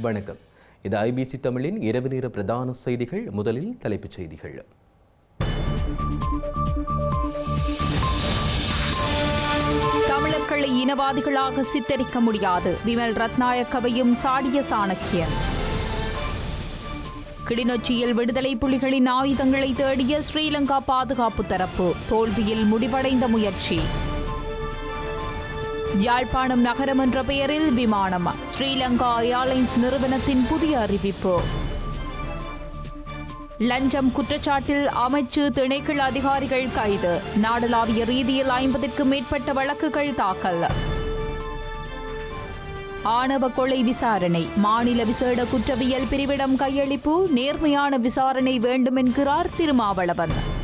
வணக்கம். இது ஐபிசி தமிழின் இரவு நேர பிரதான செய்திகள். முதலில் தலைப்புச் செய்திகள். தமிழர்களை இனவாதிகளாக சித்தரிக்க முடியாது. விமல் ரத்நாயக்கவையும் சாடிய சாணக்கியன். கிளிநொச்சியில் விடுதலை புலிகளின் ஆயுதங்களை தேடிய ஸ்ரீலங்கா பாதுகாப்பு தரப்பு தோல்வியில் முடிவடைந்த முயற்சி. யாழ்ப்பாணம் நகரம் என்ற பெயரில் விமானம். ஸ்ரீலங்கா ஏர்லைன்ஸ் நிறுவனத்தின் புதிய அறிவிப்பு. லஞ்சம் குற்றச்சாட்டில் அமைச்சு திணைக்கள் அதிகாரிகள் கைது. நாடளாவிய ரீதியில் ஐம்பதுக்கும் மேற்பட்ட வழக்குகள் தாக்கல். ஆணவ கொலை விசாரணை. மாநில விசேட குற்றவியல் பிரிவிடம் கையளிப்பு. நேர்மையான விசாரணை வேண்டும் என்கிறார் திருமாவளவன்.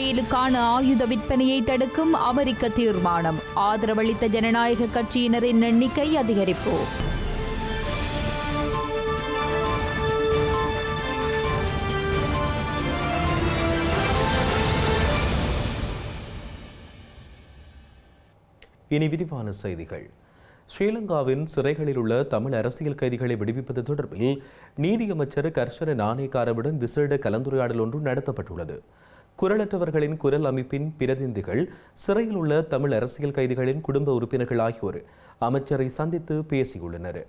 இஸ்ரேலுக்கான ஆயுத விற்பனையை தடுக்கும் அமெரிக்க தீர்மானம். ஆதரவளித்த ஜனநாயக கட்சியினரின் எண்ணிக்கை அதிகரிப்பு. இனி விரிவான செய்திகள். ஸ்ரீலங்காவின் சிறைகளில் உள்ள தமிழ் அரசியல் கைதிகளை விடுவிப்பது தொடர்பில் நீதியமைச்சர் கர்ஷன நாணயக்காரவுடன் விசேட கலந்துரையாடல் ஒன்று நடத்தப்பட்டுள்ளது. குரலற்றவர்களின் குரல் அமைப்பின் பிரதிநிதிகள் சிறையில் உள்ள தமிழ் அரசியல் கைதிகளின் குடும்ப உறுப்பினர்கள் ஆகியோர் அமைச்சரை சந்தித்து பேசியுள்ளனர்.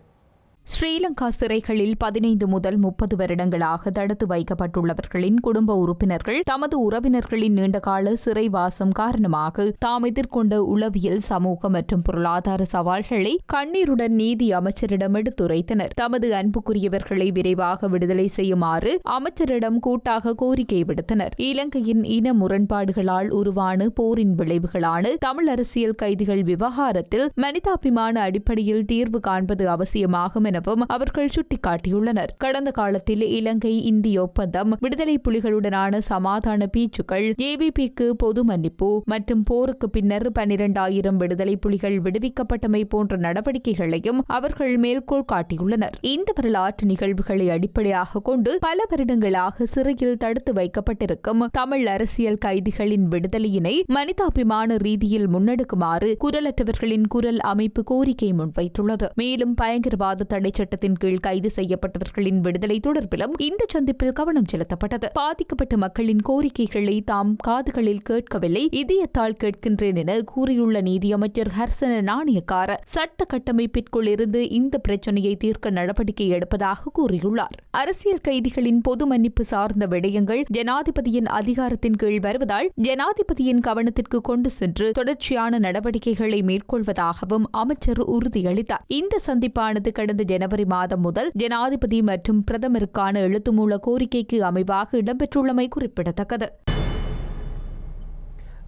ஸ்ரீலங்கா சிறைகளில் பதினைந்து முதல் முப்பது வருடங்களாக தடுத்து வைக்கப்பட்டுள்ளவர்களின் குடும்ப உறுப்பினர்கள் தமது உறவினர்களின் நீண்டகால சிறைவாசம் காரணமாக தாம் எதிர்கொண்ட உளவியல் சமூக மற்றும் பொருளாதார சவால்களை கண்ணீருடன் நீதி அமைச்சரிடம் எடுத்துரைத்தனர். தமது அன்புக்குரியவர்களை விரைவாக விடுதலை செய்யுமாறு அமைச்சரிடம் கூட்டாக கோரிக்கை விடுத்தனர். இலங்கையின் இன முரண்பாடுகளால் உருவான போரின் விளைவுகளான தமிழ் அரசியல் கைதிகள் விவகாரத்தில் மனிதாபிமான அடிப்படையில் தீர்வு காண்பது அவசியமாகும் எனவும் அவர்கள் சுட்டிக்காட்டியுள்ளனர். கடந்த காலத்தில் இலங்கை இந்திய ஒப்பந்தம் விடுதலை புலிகளுடனான சமாதான பேச்சுக்கள் ஏபிபிக்கு பொது மன்னிப்பு மற்றும் போருக்கு பின்னர் பனிரெண்டாயிரம் விடுதலை புலிகள் விடுவிக்கப்பட்டமை போன்ற நடவடிக்கைகளையும் அவர்கள் மேற்கோள் காட்டியுள்ளனர். இந்த வரலாற்று நிகழ்வுகளை அடிப்படையாக கொண்டு பல வருடங்களாக சிறையில் தடுத்து வைக்கப்பட்டிருக்கும் தமிழ் அரசியல் கைதிகளின் விடுதலையினை மனிதாபிமான ரீதியில் முன்னெடுக்குமாறு குரலற்றவர்களின் குரல் அமைப்பு கோரிக்கை முன்வைத்துள்ளது. மேலும் பயங்கரவாத தடை சட்டத்தின் கீழ் கைது செய்யப்பட்டவர்களின் விடுதலை தொடர்பிலும் இந்த சந்திப்பில் கவனம் செலுத்தப்பட்டது. பாதிக்கப்பட்ட மக்களின் கோரிக்கைகளை தாம் காதுகளில் கேட்கவில்லை. இதயத்தால் கேட்கின்றேன் என கூறியுள்ள நீதியமைச்சர் ஹர்சன நாணயக்கார சட்ட கட்டமைப்பிற்குள் இருந்து இந்த பிரச்சனையை தீர்க்க நடவடிக்கை எடுப்பதாக கூறியுள்ளார். அரசியல் கைதிகளின் பொது மன்னிப்பு சார்ந்த விடயங்கள் ஜனாதிபதியின் அதிகாரத்தின் கீழ் வருவதால் ஜனாதிபதியின் கவனத்திற்கு கொண்டு சென்று தொடர்ச்சியான நடவடிக்கைகளை மேற்கொள்வதாகவும் அமைச்சர் உறுதியளித்தார். இந்த சந்திப்பானது கடந்த ஜனவரி மாதம் முதல் ஜனாதிபதி மற்றும் பிரதமருக்கான எழுத்துமூல கோரிக்கைக்கு அமைவாக இடம்பெற்றுள்ளமை குறிப்பிடத்தக்கது.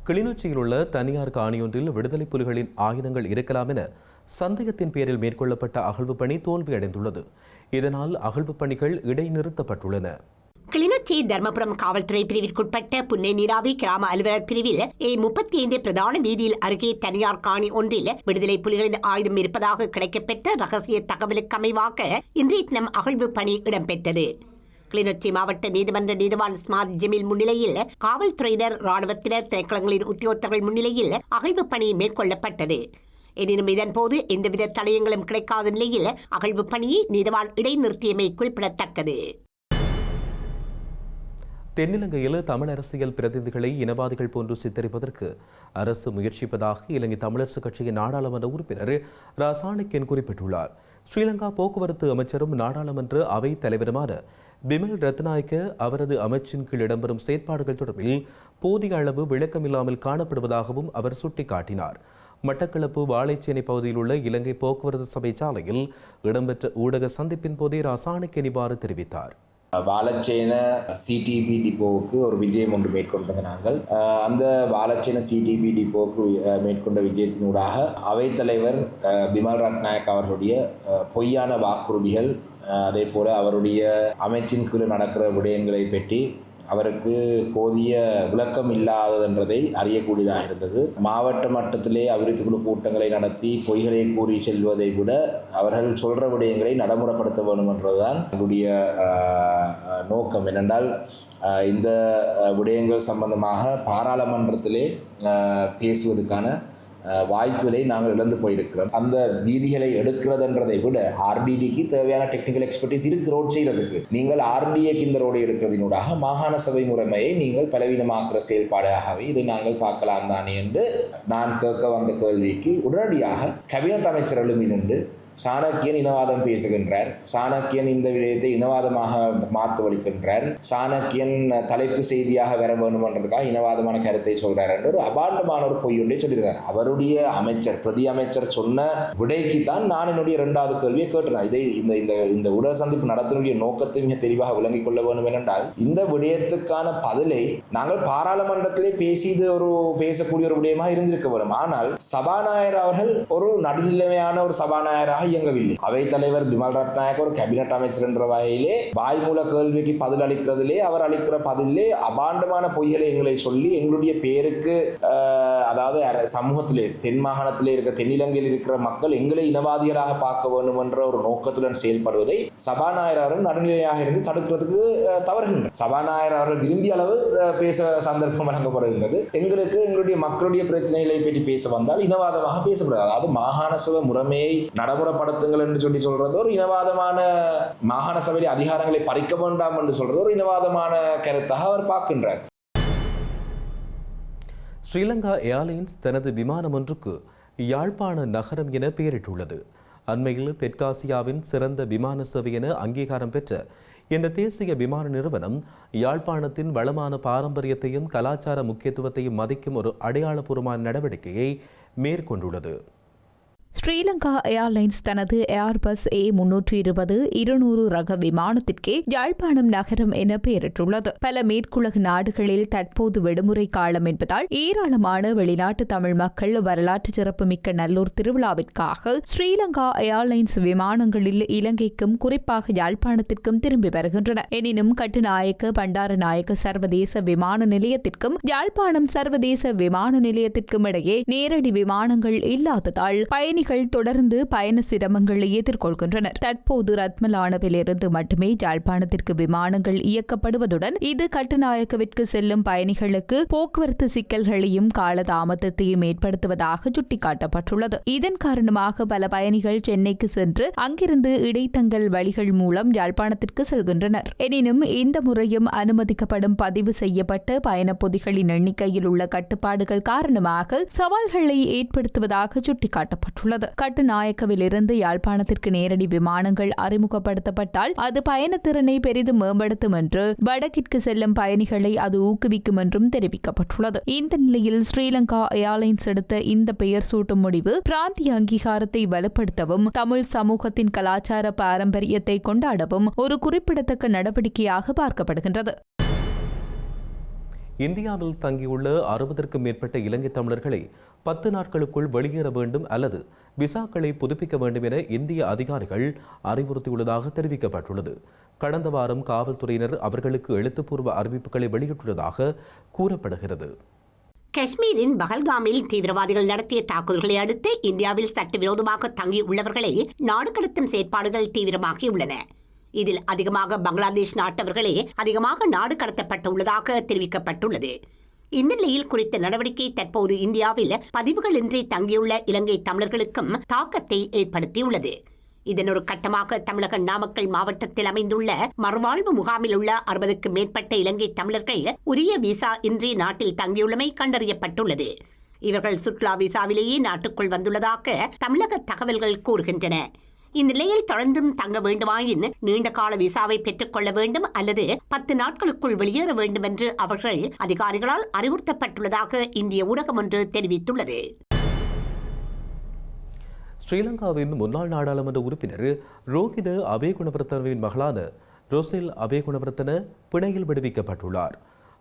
கிளிநொச்சியில் உள்ள தனியார் காணியொன்றில் விடுதலை புலிகளின் ஆயுதங்கள் இருக்கலாம் என சந்தேகத்தின் பேரில் மேற்கொள்ளப்பட்ட அகழ்வு பணி தோல்வியடைந்துள்ளது. இதனால் அகழ்வு பணிகள் இடைநிறுத்தப்பட்டுள்ளன. கிளிநொச்சி தர்மபுரம் காவல்துறை பிரிவிற்குட்பட்ட புன்னை நீராவி கிராம அலுவலர் பிரிவில் ஏ முப்பத்தி ஐந்து பிரதான வீதியில் அருகே தனியார் காணி ஒன்றில் விடுதலை புலிகளின் ஆயுதம் இருப்பதாக கிடைக்கப்பெற்ற ரகசிய தகவலுக்கு அமைவாக இன்றைய தினம் அகழ்வு பணி இடம்பெற்றது. கிளிநொச்சி மாவட்ட நீதிமன்ற நீதிவான் ஸ்மார்ட் ஜெமில் முன்னிலையில் காவல்துறையினர் ராணுவத்தினர் திரைக்களங்களின் உத்தியோகத்தர்கள் முன்னிலையில் அகழ்வு பணி மேற்கொள்ளப்பட்டது. எனினும் இதன்போது எந்தவித தடயங்களும் கிடைக்காத நிலையில் அகழ்வு பணியை நீதவான் இடைநிறுத்தியமை குறிப்பிடத்தக்கது. தென்னிலங்கையில் தமிழ் அரசியல் பிரதிநிதிகளை இனவாதிகள் போன்று சித்தரிப்பதற்கு அரசு முயற்சிப்பதாக இலங்கை தமிழரசு கட்சியின் நாடாளுமன்ற உறுப்பினர் ராசாணிக்கன் குறிப்பிட்டுள்ளார். ஸ்ரீலங்கா போக்குவரத்து அமைச்சரும் நாடாளுமன்ற அவைத் தலைவருமான பிமல் ரத்நாயக்க அவரது அமைச்சின் கீழ் இடம்பெறும் செயற்பாடுகள் தொடர்பில் போதிய அளவு விளக்கமில்லாமல் காணப்படுவதாகவும் அவர் சுட்டிக்காட்டினார். மட்டக்களப்பு வாழைச்சேனை பகுதியில் உள்ள இலங்கை போக்குவரத்து சபை சாலையில் இடம்பெற்ற ஊடக சந்திப்பின் போதே ராசாணிக்கன் இவ்வாறு தெரிவித்தார். வாலச்சேன சிடிபி டிப்போவுக்கு ஒரு விஜயம் ஒன்று மேற்கொண்டது நாங்கள். அந்த வாலச்சேன சிடிபி டிப்போவுக்கு மேற்கொண்ட விஜயத்தினூடாக அவைத்தலைவர் பிமல் ரட்நாயக் அவர்களுடைய பொய்யான வாக்குறுதிகள் அதே போல் அவருடைய அமைச்சின் கீழே நடக்கிற விடயங்களை பற்றி அவருக்கு போதிய விளக்கம் இல்லாததென்றதை அறியக்கூடியதாக இருந்தது. மாவட்ட மட்டத்திலே அபிவிருத்தி குழு கூட்டங்களை நடத்தி பொய்களை கூறி செல்வதை விட அவர்கள் சொல்கிற விடயங்களை நடைமுறைப்படுத்த வேண்டும் என்றதுதான் எங்களுடைய நோக்கம். என்னென்றால் இந்த விடயங்கள் சம்பந்தமாக பாராளுமன்றத்திலே பேசுவதற்கான வாய்ப்புகளை நாங்கள் இழந்து போயிருக்கிறோம். அந்த வீதிகளை எடுக்கிறதுன்றதை விட ஆர்டிடிக்கு தேவையான டெக்னிக்கல் எக்ஸ்பர்டீஸ் இருக்கு ரோட் செய்யறதுக்கு நீங்கள் ஆர்டிஏக்கு இந்த ரோடு எடுக்கிறதினூடாக மாகாண சபை முறைமையை நீங்கள் பலவீனமாக்குற செயல்பாடாகவே இதை நாங்கள் பார்க்கலாம் தானே என்று நான் கேட்க வந்த கேள்விக்கு உடனடியாக கேபினட் அமைச்சர் எழும்பி சாணக்கியன் இனவாதம் பேசுகின்றார். சாணக்கியன் இந்த விடயத்தை இனவாதமாக மாற்று வலிக்கின்றார் சாணக்கியன் தலைப்பு செய்தியாக வர வேண்டுமன்றதுக்காக இனவாதமான கருத்தை சொல்றார் என்று ஒரு அபாண்டமான ஒரு பொய் ஒன்றை சொல்லியிருந்தார். அவருடைய அமைச்சர் பிரதி அமைச்சர் சொன்ன விடைக்கு தான் நான் என்னுடைய இரண்டாவது கேள்வியை கேட்டிருந்தேன். இதை இந்த இந்த இந்த உடல் சந்திப்பு நடத்தினுடைய நோக்கத்தை மிக தெளிவாக விளங்கிக் கொள்ள வேண்டும் என்றால் இந்த விடயத்துக்கான பதிலை நாங்கள் பாராளுமன்றத்திலே பேசி இது ஒரு பேசக்கூடிய ஒரு விடயமாக இருந்திருக்க வேண்டும். ஆனால் சபாநாயகர் அவர்கள் ஒரு நடுநிலைமையான ஒரு சபாநாயகராக இயங்கவில்லை. அவைத் தலைவர் பிமல் ரத்நாயக் ஒரு கேபினட் அமைச்சர் என்ற வகையிலே வாய்மூல கேள்விக்கு பதில் அளிக்கிறதிலே அவர் அளிக்கிற பதிலே அபாண்டமான பொய்களை எங்களை சொல்லி எங்களுடைய பேருக்கு அதாவது சமூகத்திலே தென் மாகாணத்திலே இருக்க தென்னிலங்கையில் இருக்கிற மக்கள் எங்களை இனவாதிகளாக பார்க்க வேண்டும் என்ற ஒரு நோக்கத்துடன் செயல்படுவதை சபாநாயகர் அவர்கள் நடுநிலையாக இருந்து தடுக்கிறதுக்கு தவறுகின்றனர். சபாநாயகர் அவர்கள் விரும்பிய அளவு பேச சந்தர்ப்பம் வழங்கப்படுகின்றது. எங்களுக்கு எங்களுடைய மக்களுடைய பிரச்சனைகளை பற்றி பேச வந்தால் இனவாதமாக பேசக்கூடாது அதாவது மாகாண சபை முறைமையை நடைமுறைப்படுத்துங்கள் என்று சொல்லி சொல்றது ஒரு இனவாதமான மாகாண சபையில் அதிகாரங்களை பறிக்க வேண்டாம் என்று சொல்றது ஒரு இனவாதமான கருத்தாக அவர் பார்க்கின்றார். ஸ்ரீலங்கா ஏர்லைன்ஸ் தனது விமானம் ஒன்றுக்கு யாழ்ப்பாண நகரம் என பெயரிட்டுள்ளது. அண்மையில் தெற்காசியாவின் சிறந்த விமான சேவை என அங்கீகாரம் பெற்ற இந்த தேசிய விமான நிறுவனம் யாழ்ப்பாணத்தின் வளமான பாரம்பரியத்தையும் கலாச்சார முக்கியத்துவத்தையும் மதிக்கும் ஒரு அடையாளபூர்வமான நடவடிக்கையை மேற்கொண்டுள்ளது. ஸ்ரீலங்கா ஏர்லைன்ஸ் தனது ஏர்பஸ் ஏ முன்னூற்றி இருபது இருநூறு ரக விமானத்திற்கே யாழ்ப்பாணம் நகரம் என பெயரிட்டுள்ளது. பல மேற்குலக நாடுகளில் தற்போது விடுமுறை காலம் என்பதால் ஏராளமான வெளிநாட்டு தமிழ் மக்கள் வரலாற்று சிறப்புமிக்க நல்லூர் திருவிழாவிற்காக ஸ்ரீலங்கா ஏர்லைன்ஸ் விமானங்களில் இலங்கைக்கும் குறிப்பாக யாழ்ப்பாணத்திற்கும் திரும்பி வருகின்றன. எனினும் கட்டுநாயக்க பண்டாரநாயக்க சர்வதேச விமான நிலையத்திற்கும் யாழ்ப்பாணம் சர்வதேச விமான நிலையத்திற்கும் இடையே நேரடி விமானங்கள் இல்லாததால் பயணி பயணிகள் தொடர்ந்து பயண சிரமங்களை எதிர்கொள்கின்றனர். தற்போது ரத்மலானவிலிருந்து மட்டுமே யாழ்ப்பாணத்திற்கு விமானங்கள் இயக்கப்படுவதுடன் இது கட்டுநாயக்கவிற்கு செல்லும் பயணிகளுக்கு போக்குவரத்து சிக்கல்களையும் காலதாமதத்தையும் ஏற்படுத்துவதாக சுட்டிக்காட்டப்பட்டுள்ளது. இதன் காரணமாக பல பயணிகள் சென்னைக்கு சென்று அங்கிருந்து இடைத்தங்கல் வழிகள் மூலம் யாழ்ப்பாணத்திற்கு செல்கின்றனர். எனினும் இந்த முறையும் அனுமதிக்கப்படும் பதிவு செய்யப்பட்ட பயணப் பொதிகளின் எண்ணிக்கையில் உள்ள கட்டுப்பாடுகள் காரணமாக சவால்களை ஏற்படுத்துவதாக சுட்டிக்காட்டப்பட்டுள்ளது. கட்டுநாயக்கவிலிருந்து யாழ்ப்பாணத்திற்கு நேரடி விமானங்கள் அறிமுகப்படுத்தப்பட்டால் அது பயணத்திறனை பெரிதும் மேம்படுத்தும் என்று வடக்கிற்கு செல்லும் பயணிகளை அது ஊக்குவிக்கும் என்றும் தெரிவிக்கப்பட்டுள்ளது. இந்த நிலையில் ஸ்ரீலங்கா ஏர்லைன்ஸ் எடுத்த இந்த பெயர் சூட்டும் முடிவு பிராந்திய அங்கீகாரத்தை வலுப்படுத்தவும் தமிழ் சமூகத்தின் கலாச்சார பாரம்பரியத்தை கொண்டாடவும் ஒரு குறிப்பிடத்தக்க நடவடிக்கையாக பார்க்கப்படுகின்றது. இந்தியாவில் தங்கியுள்ள அறுபதற்கும் மேற்பட்ட இலங்கை தமிழர்களை பத்து நாட்களுக்குள் வெளியேற வேண்டும் அல்லது விசாக்களை புதுப்பிக்க வேண்டும் என இந்திய அதிகாரிகள் அறிவுறுத்தியுள்ளதாக தெரிவிக்கப்பட்டுள்ளது. கடந்த வாரம் காவல்துறையினர் அவர்களுக்கு எழுத்துப்பூர்வ அறிவிப்புகளை வெளியிட்டுள்ளதாக கூறப்படுகிறது. காஷ்மீரின் பகல்காமில் தீவிரவாதிகள் நடத்திய தாக்குதல்களை அடுத்து இந்தியாவில் சட்டவிரோதமாக தங்கியுள்ளவர்களை நாடு கடத்தும் செயற்பாடுகள் தீவிரமாகியுள்ளன. இதில் அதிகமாக பங்களாதேஷ் நாட்டவர்களே அதிகமாக நாடு கடத்தப்பட்டுள்ளதாக தெரிவிக்கப்பட்டுள்ளது. இந்த நிலையில் குறித்த நடவடிக்கை தற்போது இந்தியாவில் பதிவுகளின்றி தங்கியுள்ள இலங்கை தமிழர்களுக்கும் தாக்கத்தை ஏற்படுத்தியுள்ளது. இதன் ஒரு கட்டமாக தமிழக நாமக்கல் மாவட்டத்தில் அமைந்துள்ள மறுவாழ்வு முகாமில் உள்ள அறுபதுக்கு மேற்பட்ட இலங்கை தமிழர்கள் உரிய விசா இன்றி நாட்டில் தங்கியுள்ளமை கண்டறியப்பட்டுள்ளது. இவர்கள் சுற்றுலா விசாவிலேயே நாட்டுக்குள் வந்துள்ளதாக தமிழக தகவல்கள் கூறுகின்றன. இந்நிலையில் தொடர்ந்தும் தங்க வேண்டுமாயின் நீண்ட கால விசாவை பெற்றுக்கொள்ள வேண்டும் அல்லது பத்து நாட்களுக்குள் வெளியேற வேண்டும் என்று அவர்கள் அதிகாரிகளால் அறிவுறுத்தப்பட்டுள்ளதாக இந்திய ஊடகம் ஒன்று தெரிவித்துள்ளது. ஸ்ரீலங்காவின் முன்னாள் நாடாளுமன்ற உறுப்பினர் ரோஹித அபேகுணவர்த்தனவின் மகளான அபே அபேகுணவர்த்தன பிணையில் விடுவிக்கப்பட்டுள்ளார்.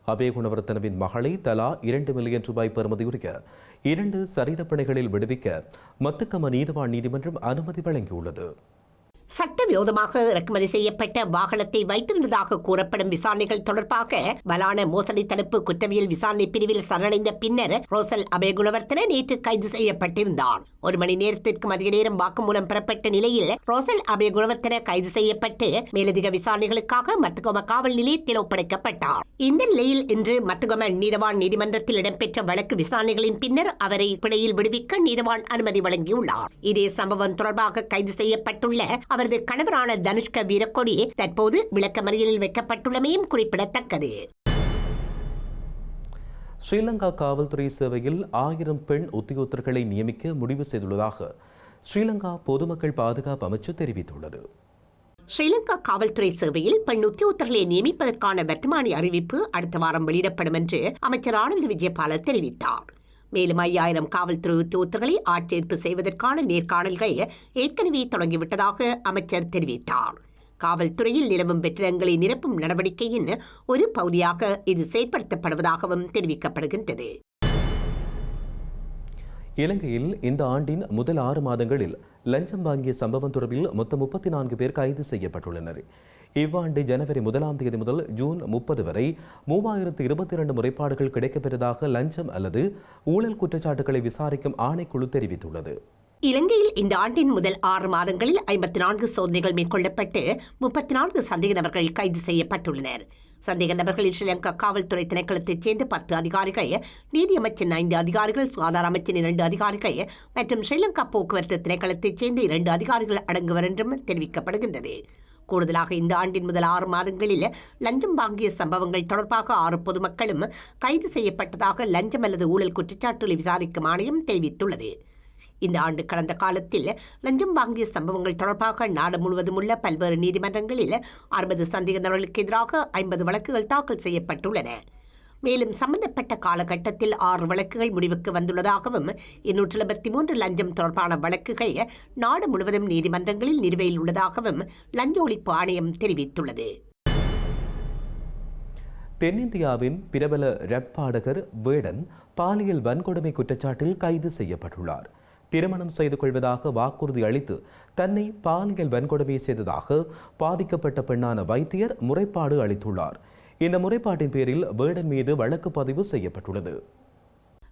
அபேகுணவர்த்தனவின் மகளை தலா இரண்டு மில்லியன் ரூபாய் பெறுமதியுரிய இரண்டு சரீரப்பணிகளில் விடுவிக்க மத்துக்கம நீதவான் நீதிமன்றம் அனுமதி வழங்கியுள்ளது. சட்டவிரோதமாக இறக்குமதி செய்யப்பட்ட வாகனத்தை வைத்திருந்ததாக கூறப்படும் விசாரணைகள் தொடர்பாக வலான மோசடி தடுப்பு குற்றவியல் விசாரணை பிரிவில் சரணடைந்த பின்னர் ரோசல் அபயகுணவர்த்தன நேற்று கைது செய்யப்பட்டிருந்தார். ஒரு மணி நேரத்திற்கும் அதிக நேரம் வாக்குமூலம் பெறப்பட்ட நிலையில் ரோசல் அபயகுணவர்த்தன கைது செய்யப்பட்டு மேலதிக விசாரணைகளுக்காக மத்துகம காவல் நிலையத்தில் ஒப்படைக்கப்பட்டார். இந்த நிலையில் இன்று மத்துகம நீதவான் நீதிமன்றத்தில் இடம்பெற்ற வழக்கு விசாரணைகளின் பின்னர் அவரை பிணையில் விடுவிக்க நீதவான் அனுமதி வழங்கியுள்ளார். இதே சம்பவம் தொடர்பாக கைது செய்யப்பட்டுள்ள அவர் அவரது கணவரான தனுஷ்க வீரக்கொடி தற்போது விளக்கமறியலில் வைக்கப்பட்டுள்ளமையும் குறிப்பிடத்தக்கது. ஸ்ரீலங்கா காவல்துறை சேவையில் ஆயிரம் பெண் உத்தியோகத்தர்களை நியமிக்க முடிவு செய்துள்ளதாக ஸ்ரீலங்கா பொதுமக்கள் பாதுகாப்பு அமைச்சு தெரிவித்துள்ளது. ஸ்ரீலங்கா காவல்துறை சேவையில் பெண் உத்தியோகத்தர்களை நியமிப்பதற்கான வர்த்தமானி அறிவிப்பு அடுத்த வாரம் வெளியிடப்படும் என்று அமைச்சர் ஆனந்த் விஜயபால தெரிவித்தார். மேலும் ஐயாயிரம் காவல்துறை உத்தியோகத்தர்களை ஆட்சேர்ப்பு செய்வதற்கான நேர்காணல்கள் ஏற்கனவே தொடங்கிவிட்டதாக அமைச்சர் தெரிவித்தார். காவல்துறையில் நிலவும் வெற்றிடங்களை நிரப்பும் நடவடிக்கையின் ஒரு பகுதியாக இது செயற்படுத்தப்படுவதாகவும் தெரிவிக்கப்படுகின்றது. இலங்கையில் இந்த ஆண்டின் முதல் ஆறு மாதங்களில் லஞ்சம் வாங்கிய சம்பவம் தொடர்பில் மொத்தம் முப்பத்தி நான்கு பேர் கைது செய்யப்பட்டுள்ளனர். இவ்வாண்டு ஜனவரி முதலாம் தேதி முதல் ஜூன் முப்பது வரை மூவாயிரத்து இருபத்தி இரண்டு முறைப்பாடுகள் கிடைக்கப்பெற்றதாக லஞ்சம் அல்லது ஊழல் குற்றச்சாட்டுகளை விசாரிக்கும் ஆணைக்குழு தெரிவித்துள்ளது. இலங்கையில் இந்த ஆண்டின் முதல் ஆறு மாதங்களில் ஐம்பத்தி நான்கு சோதனைகள் மேற்கொள்ளப்பட்டு முப்பத்தி நான்கு சந்தேக நபர்கள் கைது செய்யப்பட்டுள்ளனர். சந்தேக நபர்களில் ஸ்ரீலங்கா காவல்துறை திணைக்களத்தைச் சேர்ந்த பத்து அதிகாரிகள் நீதியமைச்சின் ஐந்து அதிகாரிகள் சுகாதார அமைச்சின் இரண்டு அதிகாரிகள் மற்றும் ஸ்ரீலங்கா போக்குவரத்து திணைக்களத்தைச் சேர்ந்த இரண்டு அதிகாரிகள் அடங்குவர் என்றும் தெரிவிக்கப்படுகின்றது. கூடுதலாக இந்த ஆண்டின் முதல் ஆறு மாதங்களில் லஞ்சம் வாங்கிய சம்பவங்கள் தொடர்பாக ஆறு பொதுமக்களும் கைது செய்யப்பட்டதாக லஞ்சம் அல்லது ஊழல் குற்றச்சாட்டுகளை விசாரிக்கும் ஆணையம் தெரிவித்துள்ளது. இந்த ஆண்டு கடந்த காலத்தில் லஞ்சம் வாங்கிய சம்பவங்கள் தொடர்பாக நாடு முழுவதும் உள்ள பல்வேறு நீதிமன்றங்களில் அறுபது சந்தேக நபர்களுக்கு எதிராக ஐம்பது வழக்குகள் தாக்கல் செய்யப்பட்டுள்ளன. மேலும் சம்பந்தப்பட்ட காலகட்டத்தில் ஆறு வழக்குகள் முடிவுக்கு வந்துள்ளதாகவும் இருநூற்றி எழுபத்தி மூன்று லஞ்சம் தொடர்பான வழக்குகள் நாடு முழுவதும் நீதிமன்றங்களில் நிலுவையில் உள்ளதாகவும் லஞ்ச ஒழிப்பு ஆணையம் தெரிவித்துள்ளது. தென்னிந்தியாவின் பிரபல ரப் பாடகர் வேடன் பாலியல் வன்கொடுமை குற்றச்சாட்டில் கைது செய்யப்பட்டுள்ளார். திருமணம் செய்து கொள்வதாக வாக்குறுதி அளித்து தன்னை பாலியல் வன்கொடுமை செய்ததாக பாதிக்கப்பட்ட பெண்ணான வைத்தியர் முறைப்பாடு அளித்துள்ளார். இந்த முறைப்பாட்டின் பேரில் வேடன் மீது வழக்கு பதிவு செய்யப்பட்டுள்ளது.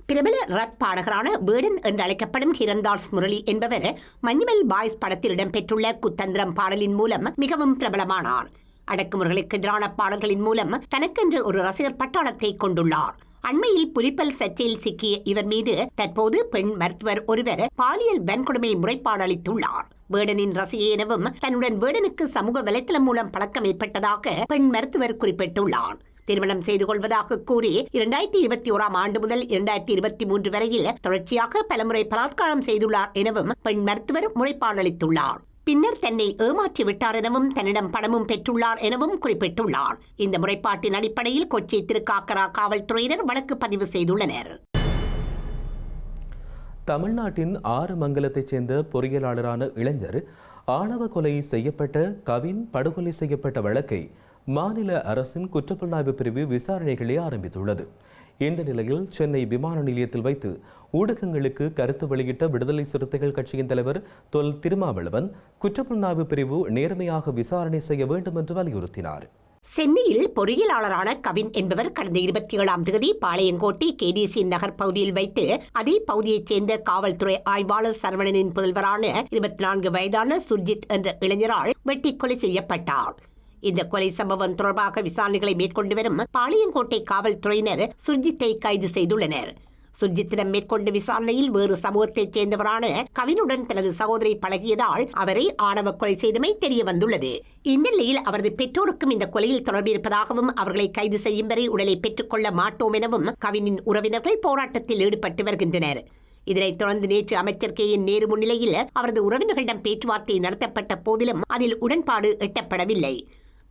பிரபல ரப் பாடகரான வேடன் என்று அழைக்கப்படும் ஹிரந்தாஸ் முரளி என்பவர் மஞ்சுமெல் பாய்ஸ் படத்தில் இடம்பெற்றுள்ள குத்தந்திரம் பாடலின் மூலம் மிகவும் பிரபலமானார். அடக்குமுறைகளுக்கு எதிரான பாடல்களின் மூலம் தனக்கென்று ஒரு ரசிகர் பட்டாளத்தை கொண்டுள்ளார். அண்மையில் புலிப்பல் சர்ச்சையில் சிக்கிய இவர் மீது தற்போது பெண் மருத்துவர் ஒருவர் பாலியல் வன்கொடுமை முறைப்பாடு அளித்துள்ளார். வேடனின் ரசிகனவும் தன்னுடன் வேடனுக்கு சமூக வலைத்தளம் மூலம் பழக்கம் ஏற்பட்டதாக பெண் மருத்துவர் குறிப்பிட்டுள்ளார். திருமணம் செய்து கொள்வதாக கூறி இரண்டாயிரத்தி இருபத்தி ஓராம் ஆண்டு முதல் இரண்டாயிரத்தி இருபத்தி மூன்று வரையில் தொடர்ச்சியாக பலமுறை பலாத்காரம் செய்துள்ளார் எனவும் பெண் மருத்துவர் முறைப்பாடு அளித்துள்ளார். பின்னர் தன்னை ஏமாற்றி விட்டார் எனவும் தன்னிடம் பணமும் பெற்றுள்ளார் எனவும் குறிப்பிட்டுள்ளார். இந்த முறைப்பாட்டின் அடிப்படையில் கொச்சி திருக்காக்கரா காவல்துறையினர் வழக்கு பதிவு செய்துள்ளனர். தமிழ்நாட்டின் ஆறுமங்கலத்தைச் சேர்ந்த பொறியியலாளரான இளைஞர் ஆணவ கொலை செய்யப்பட்ட கவின் படுகொலை செய்யப்பட்ட வழக்கை மாநில அரசின் குற்றப்புலனாய்வு பிரிவு விசாரணைகளை ஆரம்பித்துள்ளது. இந்த நிலையில் சென்னை விமான நிலையத்தில் வைத்து ஊடகங்களுக்கு கருத்து வெளியிட்ட விடுதலை சிறுத்தைகள் கட்சியின் தலைவர் தொல் திருமாவளவன் குற்றப்புலனாய்வு பிரிவு நேர்மையாக விசாரணை செய்ய வேண்டும் என்று வலியுறுத்தினார். சென்னையில் பொறியியலாளரான கவின் என்பவர் கடந்த இருபத்தி ஏழாம் தேதி பாளையங்கோட்டை கேடிசி நகர் பகுதியில் வைத்து அதே பகுதியைச் சேர்ந்த காவல்துறை ஆய்வாளர் சரவணனின் புதல்வரான இருபத்தி நான்கு வயதான சுர்ஜித் என்ற இளைஞரால் வெட்டி கொலை செய்யப்பட்டார். இந்த கொலை சம்பவம் தொடர்பாக விசாரணைகளை மேற்கொண்டு வரும் பாளையங்கோட்டை காவல்துறையினர் சுர்ஜித்தை கைது செய்துள்ளனர். சுர்ஜித்திடம் மேற்கொண்ட விசாரணையில் வேறு சமூகத்தைச் சேர்ந்தவரான கவினுடன் தனது சகோதரி பழகியதால் அவரை ஆணவ கொலை செய்தமை தெரிய வந்துள்ளது இந்நிலையில் அவரது பெற்றோருக்கும் இந்த கொலையில் தொடர்பு இருப்பதாகவும் அவர்களை கைது செய்யும் வரை உடலை பெற்றுக்கொள்ள மாட்டோம் எனவும் கவினின் உறவினர்கள் போராட்டத்தில் ஈடுபட்டு வருகின்றனர். இதனைத் தொடர்ந்து நேற்று அமைச்சர் கே என் நேரு முன்னிலையில் அவரது உறவினர்களிடம் பேச்சுவார்த்தை நடத்தப்பட்ட போதிலும் அதில் உடன்பாடு எட்டப்படவில்லை.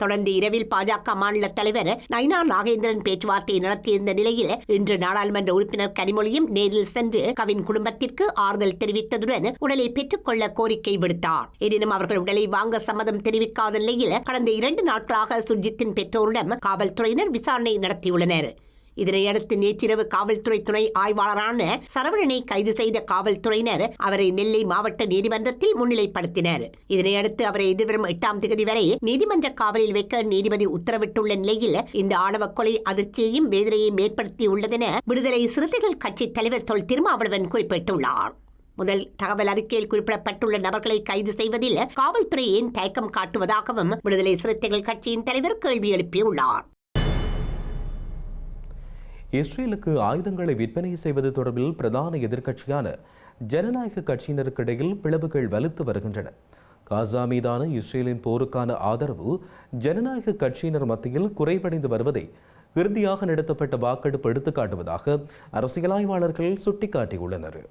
தொடர்ந்து இரவில் பாஜக மாநில தலைவர் நைனா நாகேந்திரன் பேச்சுவார்த்தை நடத்தியிருந்த நிலையில் இன்று நாடாளுமன்ற உறுப்பினர் கனிமொழியும் நேரில் சென்று கவின் குடும்பத்திற்கு ஆறுதல் தெரிவித்ததுடன் உடலை பெற்றுக்கொள்ள கோரிக்கை விடுத்தார். எனினும் அவர்கள் உடலை வாங்க சம்மதம் தெரிவிக்காத நிலையில் கடந்த இரண்டு நாட்களாக சுர்ஜித்தின் பெற்றோரிடம் காவல்துறையினர் விசாரணை நடத்தியுள்ளனர். இதனையடுத்து நேற்றிரவு காவல்துறை துணை ஆய்வாளரான சரவணனை கைது செய்த காவல்துறையினர் அவரை நெல்லை மாவட்ட நீதிமன்றத்தில் முன்னிலைப்படுத்தினர். இதனையடுத்து அவரை எதிர்வரும் எட்டாம் தேதி வரை நீதிமன்ற காவலில் வைக்க நீதிபதி உத்தரவிட்டுள்ள நிலையில் இந்த ஆணவ கொலை அதிர்ச்சியையும் வேதனையையும் ஏற்படுத்தியுள்ளதென விடுதலை சிறுத்தைகள் கட்சி தலைவர் தொல் திருமாவளவன் குறிப்பிட்டுள்ளார். முதல் தகவல் அறிக்கையில் குறிப்பிடப்பட்டுள்ள நபர்களை கைது செய்வதில் காவல்துறை ஏன் தயக்கம் காட்டுவதாகவும் விடுதலை சிறுத்தைகள் கட்சியின் தலைவர் கேள்வி எழுப்பியுள்ளார். இஸ்ரேலுக்கு ஆயுதங்களை விற்பனை செய்வது தொடர்பில் பிரதான எதிர்க்கட்சியான ஜனநாயக கட்சியினருக்கிடையில் பிளவுகள் வலுத்து வருகின்றன. காசா மீதான இஸ்ரேலின் போருக்கான ஆதரவு ஜனநாயக கட்சியினர் மத்தியில் குறைவடைந்து வருவதை இறுதியாக நடத்தப்பட்ட வாக்கெடுப்பு எடுத்துக்காட்டுவதாக அரசியலாய்வாளர்கள் சுட்டிக்காட்டியுள்ளனர்.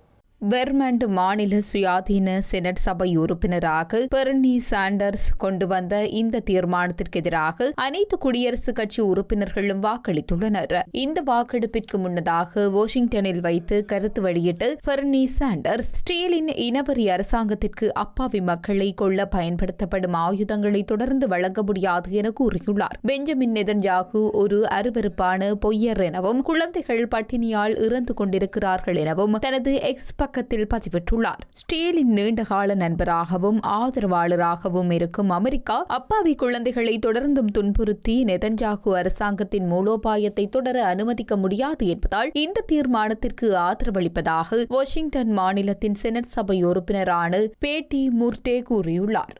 வெர்மண்ட் மாநில சுயாதீன செனட் சபை உறுப்பினராக பெர்னி சாண்டர்ஸ் கொண்டு வந்த இந்த தீர்மானத்திற்கு எதிராக அனைத்து குடியரசுக் கட்சி உறுப்பினர்களும் வாக்களித்துள்ளனர். இந்த வாக்கெடுப்பிற்கு முன்னதாக வாஷிங்டனில் வைத்து கருத்து வெளியிட்டு பெர்னி சாண்டர்ஸ் ஸ்டீலின் இனவரி அரசாங்கத்திற்கு அப்பாவி மக்களை கொள்ள பயன்படுத்தப்படும் ஆயுதங்களை தொடர்ந்து வழங்க முடியாது என கூறியுள்ளார். பெஞ்சமின் நெதன்யாகு ஒரு அருவருப்பான பொய்யர் எனவும் குழந்தைகள் பட்டினியால் இறந்து கொண்டிருக்கிறார்கள் எனவும் தனது எக்ஸ்ப பக்கத்தில் பதிவிட்டுள்ளார். ஸ்டீலின் நீண்டகால நண்பராகவும் ஆதரவாளராகவும் இருக்கும் அமெரிக்கா அப்பாவி குழந்தைகளை தொடர்ந்தும் துன்புறுத்தி நெதன்ஜாகு அரசாங்கத்தின் மூலோபாயத்தை தொடர அனுமதிக்க முடியாது என்பதால் இந்த தீர்மானத்திற்கு ஆதரவளிப்பதாக வாஷிங்டன் மாநிலத்தின் செனட் சபை உறுப்பினரான பேட்டி முர்டே கூறியுள்ளார்.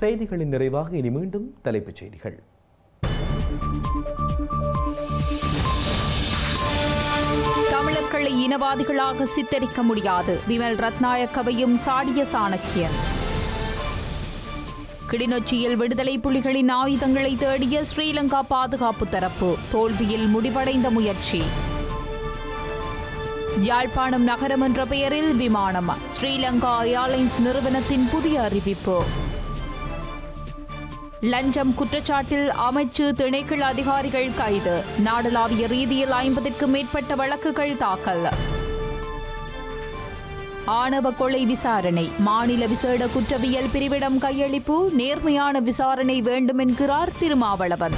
செய்திகளின் நிறைவாக இனி மீண்டும் தலைப்புச் செய்திகள். தமிழர்களை இனவாதிகளாக சித்தரிக்க முடியாது. விமல் ரத்நாயக்கவையும் சாடிய சாணக்கியன். கிளிநொச்சியில் விடுதலை புலிகளின் ஆயுதங்களை தேடிய ஸ்ரீலங்கா பாதுகாப்பு தரப்பு தோல்வியில் முடிவடைந்த முயற்சி. யாழ்ப்பாணம் நகரம் என்ற பெயரில் விமானம். ஸ்ரீலங்கா ஏர்லைன்ஸ் நிறுவனத்தின் புதிய அறிவிப்பு. லஞ்சம் குற்றச்சாட்டில் அமைச்சு திணைக்கள அதிகாரிகள் கைது. நாடளாவிய ரீதியில் ஐம்பதுக்கும் மேற்பட்ட வழக்குகள் தாக்கல். ஆணவ கொலை விசாரணை. மாநில விசேட குற்றவியல் பிரிவிடம் கையளிப்பு. நேர்மையான விசாரணை வேண்டும் என்கிறார் திருமாவளவன்.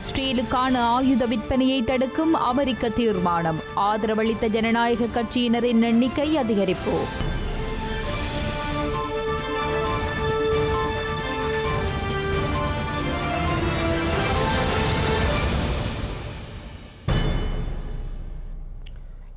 ஸ்டீலுக்கான ஆயுத விற்பனையை தடுக்கும் அமெரிக்க தீர்மானம். ஆதரவளித்த ஜனநாயக கட்சியினரின் எண்ணிக்கை அதிகரிப்பு.